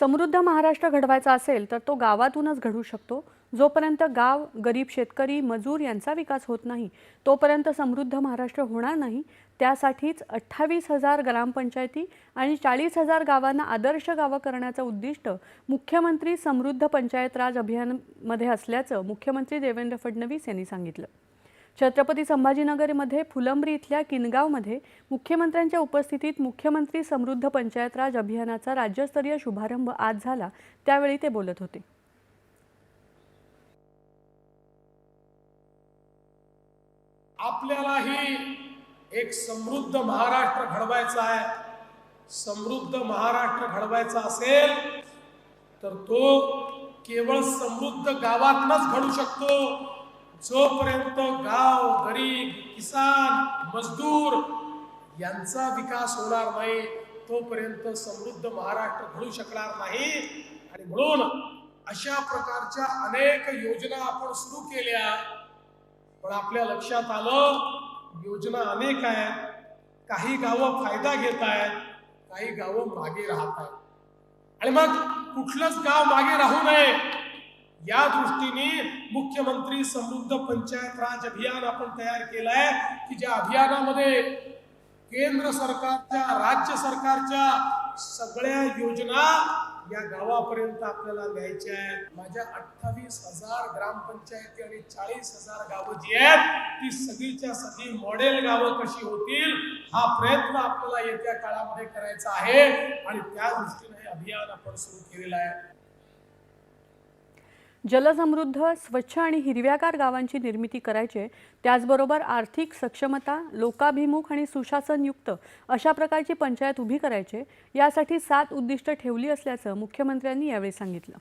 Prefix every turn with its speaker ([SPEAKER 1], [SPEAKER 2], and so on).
[SPEAKER 1] समृद्ध महाराष्ट्र घडवायचा असेल तर तो गावातूनच घडू शकतो. जोपर्यंत गाव गरीब शेतकरी मजूर यांचा विकास होत नाही तोपर्यंत समृद्ध महाराष्ट्र होणार नाही. त्यासाठीच अठ्ठावीस हजार ग्रामपंचायती आणि चाळीस हजार गावांना आदर्श गावं करण्याचं उद्दिष्ट मुख्यमंत्री समृद्ध पंचायत राज अभियानमध्ये असल्याचं मुख्यमंत्री देवेंद्र फडणवीस यांनी सांगितलं. छत्रपती संभाजीनगरमध्ये फुलंब्री इथल्या किनगावमध्ये मुख्यमंत्र्यांच्या उपस्थितीत मुख्यमंत्री समृद्ध पंचायत राज अभियानाचा राज्यस्तरीय शुभारंभ आज झाला. त्यावेळी ते बोलत होते.
[SPEAKER 2] आपल्यालाही एक समृद्ध महाराष्ट्र घडवायचा आहे. समृद्ध महाराष्ट्र घडवायचा असेल तर तो केवळ समृद्ध गावातनच घडू शकतो. जोपर्यंत गाव गरीब किसान मजदूर यांचा विकास होणार नाही तोपर्यंत समृद्ध महाराष्ट्र घडू शकणार नाही. आणि म्हणून अशा प्रकारच्या अनेक योजना आपण सुरू केल्या. पण आपल्या लक्षात आलं योजना अनेक आहेत. काही गावं फायदा घेत आहेत काही गावं मागे राहत आहेत. आणि मग कुठलंच गाव मागे राहू नये. या दृष्टीने मुख्यमंत्री समृद्ध पंचायत राज अभियान आपण तयार केलंय की ज्या अभियानामध्ये केंद्र सरकारच्या राज्य सरकारच्या सगळ्या योजना या गावापर्यंत आपल्याला न्यायच्या आहेत. माझ्या अठ्ठावीस हजार ग्रामपंचायती आणि चाळीस हजार गावं जी आहेत ती सगळीच्या सगळी मॉडेल गावं कशी होतील हा प्रयत्न आपल्याला येत्या काळामध्ये करायचा आहे. आणि त्या दृष्टीने हे अभियान आपण सुरू केलेलं आहे.
[SPEAKER 1] जलसमृद्ध स्वच्छ आणि हिरव्यागार गावांची निर्मिती करायचे त्याचबरोबर आर्थिक सक्षमता लोकाभिमुख आणि सुशासनयुक्त अशा प्रकारची पंचायत उभी करायचे यासाठी सात उद्दिष्ट ठेवली असल्याचं मुख्यमंत्र्यांनी यावेळी सांगितलं.